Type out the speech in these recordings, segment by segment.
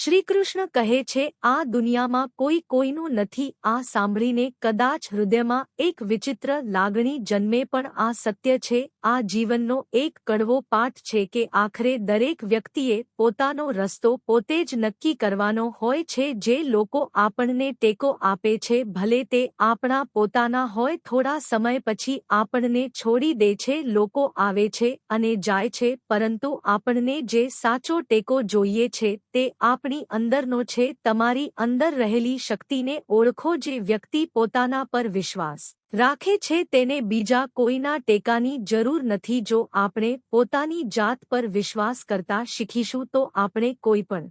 શ્રીકૃષ્ણ કહે છે, આ દુનિયામાં કોઈ કોઈનું નથી, આ સાંભળીને કદાચ હૃદયમાં એક વિચિત્ર લાગણી જન્મે પણ આ સત્ય છે, આ જીવનનો એક કડવો પાઠ છે કે આખરે દરેક વ્યક્તિએ પોતાનો રસ્તો પોતે જ નક્કી કરવાનો હોય છે, જે લોકો આપણને ટેકો આપે છે, ભલે તે આપણા પોતાના હોય, થોડા સમય પછી આપણને છોડી દે છે, લોકો આવે છે અને જાય છે, પરંતુ આપણને જે સાચો ટેકો જોઈએ છે, તે આપણી અંદરનો છે, તમારી અંદર રહેલી શક્તિને ઓળખો જે વ્યક્તિ પોતાના પર વિશ્વાસ રાખે છે, તેને બીજા કોઈના ટેકાની જરૂર નથી. જો આપણે પોતાની જાત પર વિશ્વાસ કરતા શીખીશું, તો આપણે કોઈ પણ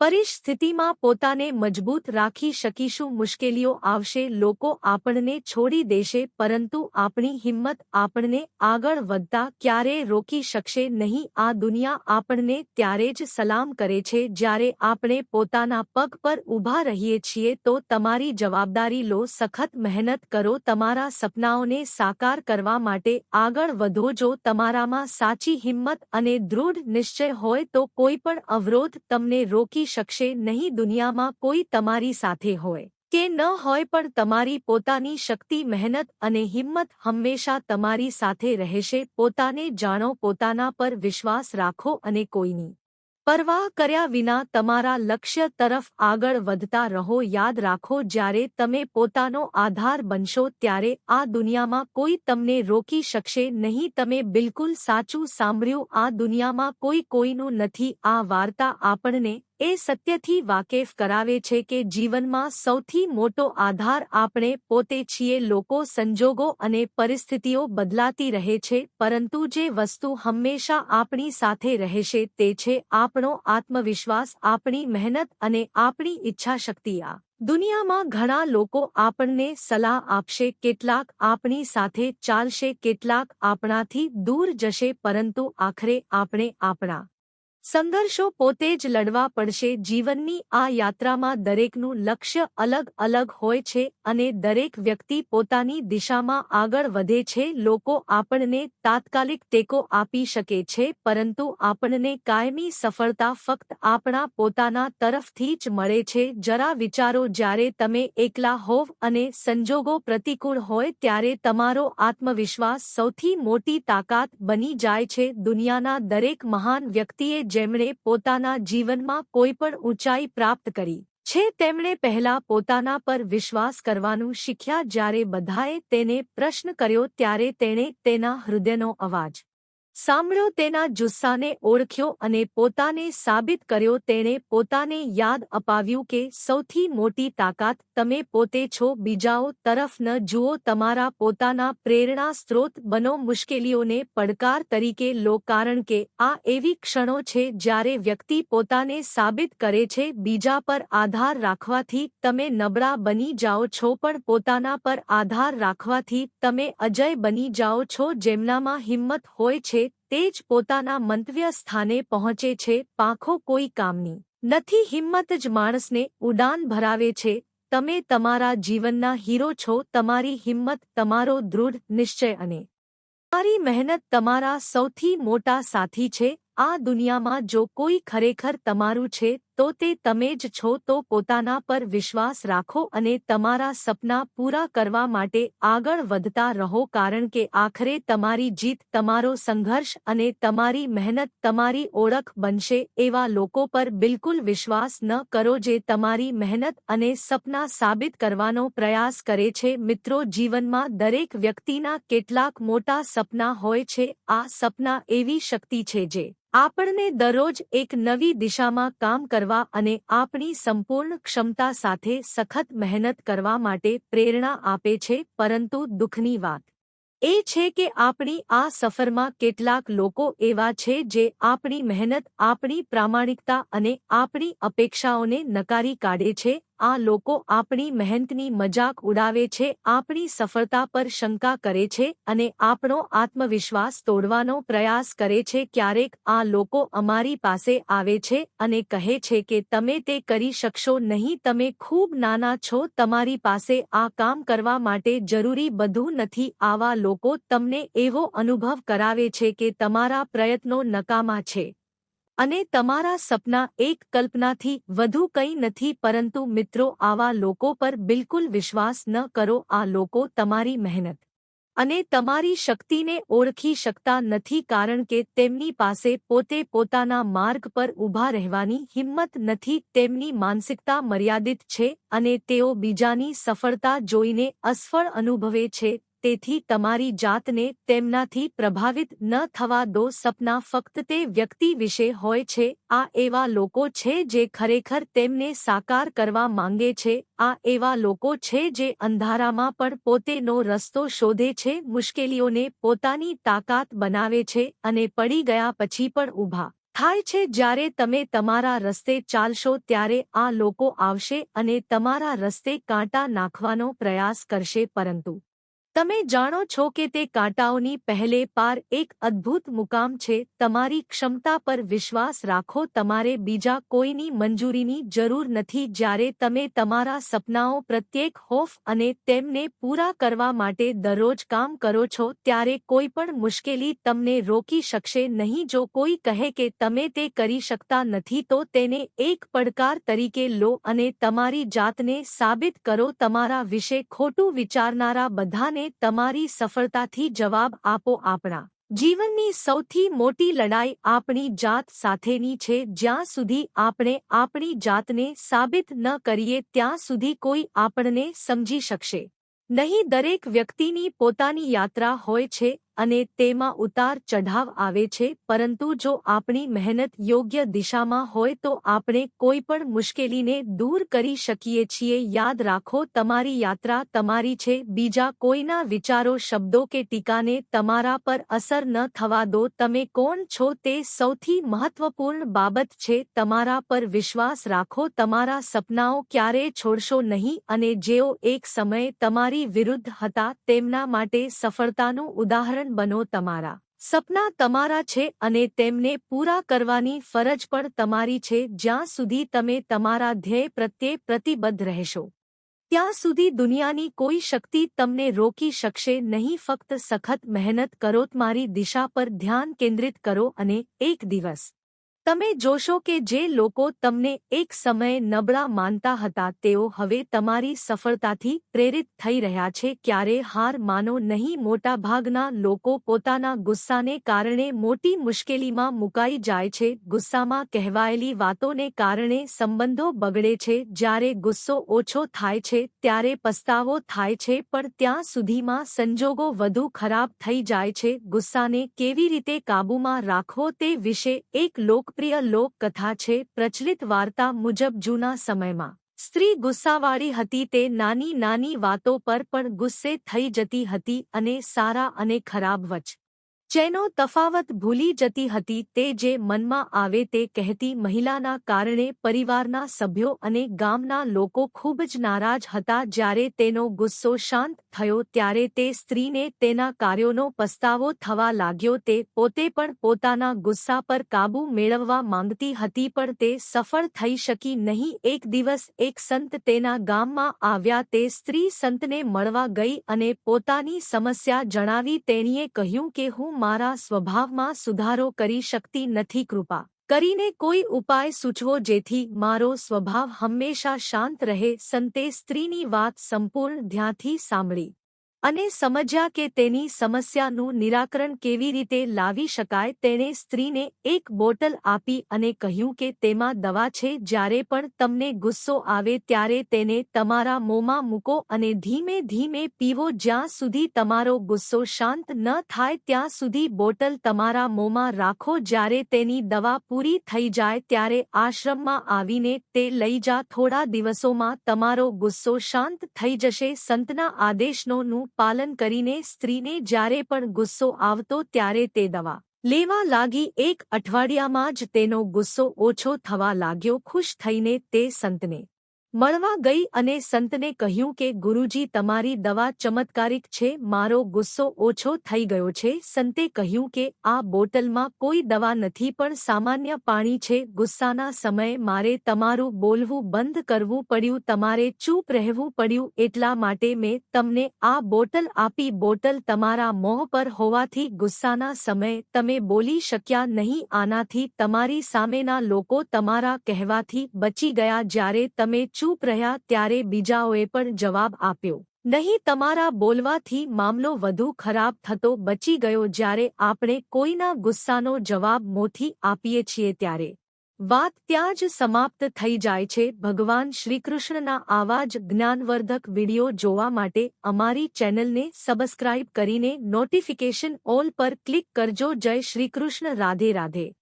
પરિસ્થિતિમાં પોતાને મજબૂત રાખી શકીશું, મુશ્કેલીઓ આવશે, લોકો આપણને છોડી દેશે, પરંતુ આપણી હિંમત આપણને આગળ વધતા ક્યારેય રોકી શકશે નહીં. આ દુનિયા આપણને ત્યારે જ સલામ કરે છે જ્યારે આપણે પોતાના પગ પર ઊભા રહીએ છીએ તો તમારી જવાબદારી લો, સખત મહેનત કરો, તમારા સપનાઓને સાકાર કરવા માટે આગળ વધો. જો તમારામાં સાચી હિંમત અને દૃઢ નિશ્ચય હોય તો કોઈ પણ અવરોધ તમને રોકી શકશે નહીં દુનિયામાં કોઈ તમારી સાથે હોય. કે ન હોય પણ તમારી પોતાની શક્તિ, મહેનત અને હિંમત હંમેશા તમારી સાથે રહેશે. પોતાને જાણો, પોતાના પર વિશ્વાસ રાખો અને કોઈની પરવાહ કર્યા વિના તમારા લક્ષ્ય તરફ આગળ વધતા રહો. યાદ રાખો, જ્યારે તમે પોતાનો આધાર બનશો, ત્યારે આ દુનિયામાં કોઈ તમને રોકી શકશે નહીં. તમે બિલકુલ સાચું સાંભળ્યું, આ દુનિયામાં કોઈ કોઈનું નથી. આ વાર્તા આપણને એ સત્યથી વાકેફ કરાવે છે કે જીવનમાં સૌથી મોટો આધાર આપણે પોતે છીએ, લોકો, સંજોગો અને પરિસ્થિતિઓ બદલાતી રહે છે, પરંતુ જે વસ્તુ હંમેશા આપણી સાથે રહેશે તે છે આપણો આત્મવિશ્વાસ, આપણી મહેનત અને આપણી ઈચ્છાશક્તિ. આ દુનિયામાં ઘણા લોકો આપણને સલાહ આપશે, કેટલાક આપણી સાથે ચાલશે, કેટલાક આપણાથી દૂર જશે, પરંતુ આખરે આપણે આપણા સંઘર્ષો પોતે જ લડવા પડશે. જીવનની આ યાત્રામાં દરેકનું લક્ષ્ય અલગ અલગ હોય છે અને દરેક વ્યક્તિ પોતાની દિશામાં આગળ વધે છે. લોકો આપણને તાત્કાલિક ટેકો આપી શકે છે, પરંતુ આપણને કાયમી સફળતા ફક્ત આપણા પોતાના તરફથી જ મળે છે. જરા વિચારો, જ્યારે તમે એકલા હોવ અને સંજોગો પ્રતિકૂળ હોય, ત્યારે તમારો આત્મવિશ્વાસ સૌથી મોટી તાકાત બની જાય છે. દુનિયાના દરેક મહાન વ્યક્તિએ જેમણે પોતાના જીવનમાં કોઈ પણ ઊંચાઈ પ્રાપ્ત કરી, છે તેમણે પહેલા પોતાના પર વિશ્વાસ કરવાનું શીખ્યા જ્યારે બધાએ તેને પ્રશ્ન કર્યો ત્યારે તેણે તેના હૃદયનો અવાજ સાંભળ્યો તેના જુસ્સાને ઓળખ્યો અને પોતાને સાબિત કર્યો તેણે પોતાને યાદ અપાવ્યું કે સૌથી મોટી તાકાત તમે પોતે છો, બીજાઓ તરફ ન જુઓ, તમારા પોતાના પ્રેરણા સ્ત્રોત બનો, મુશ્કેલીઓને પડકાર તરીકે લો, કારણ કે આ એવી ક્ષણો છે જ્યારે વ્યક્તિ પોતાને સાબિત કરે છે, બીજા પર આધાર રાખવાથી તમે નબળા બની જાઓ છો, પણ પોતાના પર આધાર રાખવાથી તમે અજય બની જાઓ છો, જેમનામાં હિંમત હોય છે તે જ પોતાના મંતવ્ય સ્થાને પહોંચે છે, પાંખો કોઈ કામની નથી, હિંમત જ માણસને ઉડાન ભરાવે છે, તમે તમારા જીવનના હીરો છો, તમારી હિંમત, તમારો દૃઢ નિશ્ચય અને તમારી મહેનત તમારા સૌથી મોટા સાથી છે, આ દુનિયામાં જો કોઈ ખરેખર તમારું છે તો તે તમે જ છો તો પોતાના પર વિશ્વાસ રાખો અને તમારા સપના પૂરા કરવા માટે આગળ વધતા રહો કારણ કે આખરે તમારી જીત તમારો સંઘર્ષ અને તમારી મહેનત તમારી ઓળખ બનશે એવા લોકો પર બિલકુલ વિશ્વાસ ન કરો જે તમારી મહેનત અને સપના સાબિત કરવાનો પ્રયાસ કરે છે. મિત્રો, જીવનમાં દરેક વ્યક્તિના કેટલાક મોટા સપના હોય છે. આ સપના એવી શક્તિ છે જે આપણને દરરોજ એક નવી દિશામાં કામ કરવા અને આપણી સંપૂર્ણ ક્ષમતા સાથે સખત મહેનત કરવા માટે પ્રેરણા આપે છે, પરંતુ દુઃખની વાત એ છે કે આપણી આ સફરમાં કેટલાક લોકો એવા છે જે આપણી મહેનત, આપણી પ્રામાણિકતા અને આપણી અપેક્ષાઓને નકારી કાઢે છે આ લોકો આપણી મહેનતની મજાક ઉડાવે છે, આપણી સફળતા પર શંકા કરે છે અને આપણો આત્મવિશ્વાસ તોડવાનો પ્રયાસ કરે છે. ક્યારેક આ લોકો અમારી પાસે આવે છે અને કહે છે કે તમે તે કરી શકશો નહીં, તમે ખૂબ નાના છો, તમારી પાસે આ કામ કરવા માટે જરૂરી બધું નથી. આવા લોકો તમને એવો અનુભવ કરાવે છે કે તમારા પ્રયત્નો નકામા છે. અને તમારા સપના એક કલ્પનાથી વધુ કંઈ નથી, પરંતુ મિત્રો, આવા લોકો પર બિલકુલ વિશ્વાસ ન કરો, આ લોકો તમારી મહેનત અને તમારી શક્તિને ઓળખી શકતા નથી, કારણ કે તેમની પાસે પોતે પોતાના માર્ગ પર ઊભા રહેવાની હિંમત નથી, તેમની માનસિકતા મર્યાદિત છે અને તેઓ બીજાની સફળતા જોઈને અસફળ અનુભવે છે તેથી તમારી જાતને તેમનાથી પ્રભાવિત ન થવા દો સપના ફક્ત તે વ્યક્તિ વિશે હોય છે, આ એવા લોકો છે જે ખરેખર તેમને સાકાર કરવા માંગે છે, આ એવા લોકો છે જે અંધારામાં પણ પોતેનો રસ્તો શોધે છે, મુશ્કેલીઓને પોતાની તાકાત બનાવે છે અને પડી ગયા પછી પણ ઊભા થાય છે. જ્યારે તમે તમારા રસ્તે ચાલશો ત્યારે આ લોકો આવશે અને તમારા રસ્તે કાંટા નાખવાનો પ્રયાસ કરશે, પરંતુ તમે જાણો છો કે તે કાંટાઓની પહેલે પાર એક અદ્ભુત મુકામ છે, તમારી ક્ષમતા પર વિશ્વાસ રાખો, તમારે બીજા કોઈની મંજૂરીની જરૂર નથી જ્યારે તમે તમારા સપનાઓ પ્રત્યેક હોફ અને તેમને પૂરા કરવા માટે દરરોજ કામ કરો છો ત્યારે કોઈ પણ મુશ્કેલી તમને રોકી શકશે નહીં. જો કોઈ કહે કે તમે તે કરી શકતા નથી તો તેને એક પડકાર તરીકે લો અને તમારી જાતને સાબિત કરો. તમારા વિશે ખોટું વિચારનારા બધાને તમારી સફળતાથી જવાબ આપો આપણા. જીવનની સૌથી મોટી લડાઈ આપણી જાત સાથેની છે. જ્યાં સુધી આપણે આપણી જાતને સાબિત ન કરીએ, ત્યાં સુધી કોઈ આપણને સમજી શકશે. નહીં, દરેક વ્યક્તિની પોતાની યાત્રા હોય છે. અને તેમાં ઉતાર ચઢાવ આવે છે, પરંતુ જો આપણી મહેનત યોગ્ય દિશામાં હોય તો આપણે કોઈ પણ મુશ્કેલીને દૂર કરી શકીએ છીએ. યાદ રાખો, તમારી યાત્રા તમારી છે, બીજા કોઈના વિચારો, શબ્દો કે ટીકાને તમારા પર અસર ન થવા દો. તમે કોણ છો તે સૌથી મહત્વપૂર્ણ બાબત છે, તમારા પર વિશ્વાસ રાખો. તમારા સપનાઓ ક્યારેય છોડશો નહીં અને જેઓ એક સમયે તમારી વિરુદ્ધ હતા તેમના માટે સફળતાનું ઉદાહરણ બનો તમારા. સપના તમારા છે અને તેમને પૂરા કરવાની ફરજ પણ તમારી છે જ્યાં સુધી તમે તમારા ધ્યેય પ્રત્યે પ્રતિબદ્ધ રહેશો. ત્યાં સુધી દુનિયાની કોઈ શક્તિ તમને રોકી શકશે નહીં, ફક્ત સખત મહેનત કરો, તમારી દિશા પર ધ્યાન કેન્દ્રિત કરો અને એક દિવસ તમે જોશો કે જે લોકો તમને એક સમયે નબળા માનતા હતા, તેઓ હવે તમારી સફળતાથી પ્રેરિત થઈ રહ્યા છે. ક્યારે હાર માનો નહીં, મોટાભાગના લોકો પોતાના ગુસ્સાને કારણે મોટી મુશ્કેલીમાં મુકાઈ જાય છે. ગુસ્સામાં કહેવાયેલી વાતોને કારણે સંબંધો બગડે છે. જ્યારે ગુસ્સો ઓછો થાય છે, ત્યારે પસ્તાવો થાય છે, પણ ત્યાં સુધીમાં સંજોગો વધુ ખરાબ થઈ જાય છે. ગુસ્સાને કેવી રીતે કાબૂમાં રાખવો તે વિશે એક લોક લોકપ્રિય લોકકથા છે પ્રચલિત વાર્તા મુજબ જૂના સમયમાં. સ્ત્રી ગુસ્સાવાળી હતી તે નાની નાની વાતો પર પણ ગુસ્સે થઈ જતી હતી અને સારા અને ખરાબ વચ્ચે જેનો તફાવત ભૂલી જતી હતી તે જે મનમાં આવે તે કહેતી મહિલાના કારણે પરિવારના સભ્યો અને ગામના લોકો ખૂબ જ નારાજ હતા જ્યારે તેનો ગુસ્સો શાંત થયો ત્યારે તે સ્ત્રીને તેના કાર્યોનો પસ્તાવો થવા લાગ્યો તે પોતે પણ પોતાના ગુસ્સા પર કાબૂ મેળવવા માંગતી હતી પણ તે સફળ થઈ શકી નહીં. એક દિવસ એક સંત તેના ગામમાં આવ્યા તે સ્ત્રી સંતને મળવા ગઈ અને પોતાની સમસ્યા જણાવી તેણીએ કહ્યું કે હું મારા સ્વભાવમાં સુધારો કરી શકતી નથી, કૃપા કરીને કોઈ ઉપાય સૂચવો જેથી મારો સ્વભાવ હંમેશા શાંત રહે. સંતે સ્ત્રીની વાત સંપૂર્ણ ધ્યાનથી સાંભળી. અને સમજ્યા કે તેની સમસ્યાનું નિરાકરણ કેવી રીતે લાવી શકાય તેણે સ્ત્રીને એક બોટલ આપી અને કહ્યું કે તેમાં દવા છે, જ્યારે પણ તમને ગુસ્સો આવે ત્યારે તેને તમારા મોંમાં મૂકો અને ધીમે ધીમે પીવો, જ્યાં સુધી તમારો ગુસ્સો શાંત ન થાય, ત્યાં સુધી બોટલ તમારા મોંમાં રાખો, જ્યારે તેની દવા પૂરી થઈ જાય ત્યારે આશ્રમમાં આવીને તે લઈ જા. થોડા દિવસોમાં તમારો ગુસ્સો શાંત થઈ જશે. સંતના આદેશનોનું પાલન કરીને સ્ત્રીને જ્યારે પણ ગુસ્સો આવતો ત્યારે તે દવા લેવા લાગી. એક અઠવાડિયામાં જ તેનો ગુસ્સો ઓછો થવા લાગ્યો. ખુશ થઈને તે સંતને મળવા ગઈ અને સંતને કહ્યું કે, ગુરુજી, તમારી દવા ચમત્કારિક છે, મારો ગુસ્સો ઓછો થઈ ગયો છે. સંતે કહ્યું કે, આ બોટલમાં કોઈ દવા નથી, પણ સામાન્ય પાણી છે. ગુસ્સાના સમયે મારે તમારું બોલવું બંધ કરવું પડ્યું, તમારે ચૂપ રહેવું પડ્યું, એટલા માટે મેં તમને આ બોટલ આપી. બોટલ તમારા મોં પર હોવાથી ગુસ્સાના સમયે તમે બોલી શક્યા નહીં, આનાથી તમારી સામેના લોકો તમારા કહેવાથી બચી ગયા. જ્યારે તમે ચૂપ રહ્યા ત્યારે બીજાઓએ પણ જવાબ આપ્યો, નહીં, તમારા બોલવાથી મામલો વધુ ખરાબ થતો બચી ગયો જ્યારે આપણે કોઈના ગુસ્સાનો જવાબ મોથી આપીએ છીએ ત્યારે. વાત ત્યાં જ સમાપ્ત થઈ જાય છે. ભગવાન શ્રીકૃષ્ણના આવા જ જ્ઞાનવર્ધક વિડિયો જોવા માટે અમારી ચેનલને સબસ્ક્રાઇબ કરીને નોટિફિકેશન ઓલ પર ક્લિક કરજો. જય શ્રીકૃષ્ણ. રાધે રાધે.